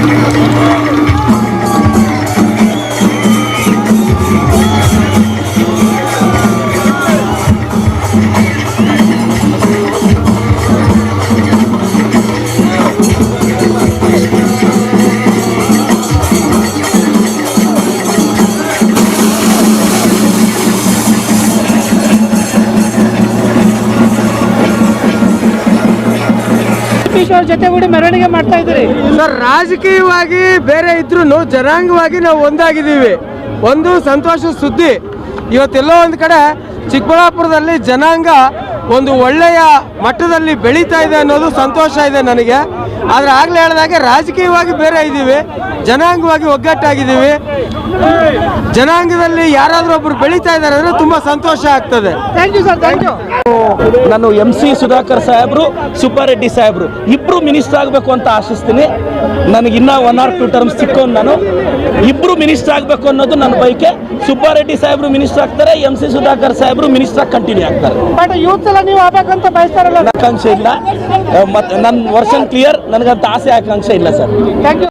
Thank you. Satish ಜೊತೆಗೂಡಿ ಮೆರವಣಿಗೆ ಮಾಡ್ತಾ ಇದ್ದೀರಿ? ಸರ್, ರಾಜಕೀಯವಾಗಿ ಬೇರೆ ಇದ್ರು ಜನಾಂಗವಾಗಿ ನಾವು ಒಂದಾಗಿದ್ದೀವಿ. ಒಂದು ಸಂತೋಷ ಸುದ್ದಿ. ಇವತ್ತೆಲ್ಲೋ ಒಂದು ಕಡೆ ಚಿಕ್ಕಬಳ್ಳಾಪುರದಲ್ಲಿ ಜನಾಂಗ ಒಂದು ಒಳ್ಳೆಯ ಮಟ್ಟದಲ್ಲಿ ಬೆಳೀತಾ ಇದೆ ಅನ್ನೋದು ಸಂತೋಷ ಇದೆ ನನಗೆ. ಆದರೆ ಆಗಲೇ ಹೇಳಿದಾಗೆ ರಾಜಕೀಯವಾಗಿ ಬೇರೆ ಇದ್ದೀವಿ ಜನಾಂಗವಾಗಿ ಒಗ್ಗಟ್ಟಾಗಿದ್ದೀವಿ. ಜನಾಂಗದಲ್ಲಿ ಯಾರಾದರೂ ಒಬ್ಬರು ಬೆಳೀತಾ ಇದ್ದಾರೆ ಅಂದರೆ ತುಂಬ ಸಂತೋಷ ಆಗ್ತದೆ. Thank you sir thank you ನಾನು ಎಂ ಸಿ ಸುಧಾಕರ್ ಸಾಹೇಬರು ಸುಬ್ಬಾರೆಡ್ಡಿ ಸಾಹೇಬರು. ಇಬ್ಬರು ಮಿನಿಸ್ಟರ್ ಆಗಬೇಕು ಅಂತ ಆಶಿಸ್ತೀನಿ. ನನಗೆ ಇನ್ನೂ ಒನ್ ಆರ್ ಟು ಟರ್ಮ್ಸ್ ಸಿಕ್ಕೊಂಡು ನಾನು. ಇಬ್ಬರು ಮಿನಿಸ್ಟರ್ ಆಗಬೇಕು ಅನ್ನೋದು ನನ್ನ ಬೈಕೆ ಸುಬ್ಬಾರೆಡ್ಡಿ ಸಾಹೇಬರು ಮಿನಿಸ್ಟರ್ ಆಗ್ತಾರೆ ಎಂ ಸಿ ಸುಧಾಕರ್ ಸಾಹೇಬರು ಮಿನಿಸ್ಟರ್ ಕಂಟಿನ್ಯೂ ಆಗ್ತಾರೆ. ನೀವು ಆಗ್ಬೇಕಂತ ಬಯಸ್ತಾರಲ್ಲ? ಆಕಾಂಕ್ಷೆ ಇಲ್ಲ. ಮತ್ತೆ ನನ್ನ ವರ್ಷನ್ ಕ್ಲಿಯರ್ ನನಗಂತ ಆಸೆ ಆಕಾಂಕ್ಷೆ ಇಲ್ಲ ಸರ್. Thank you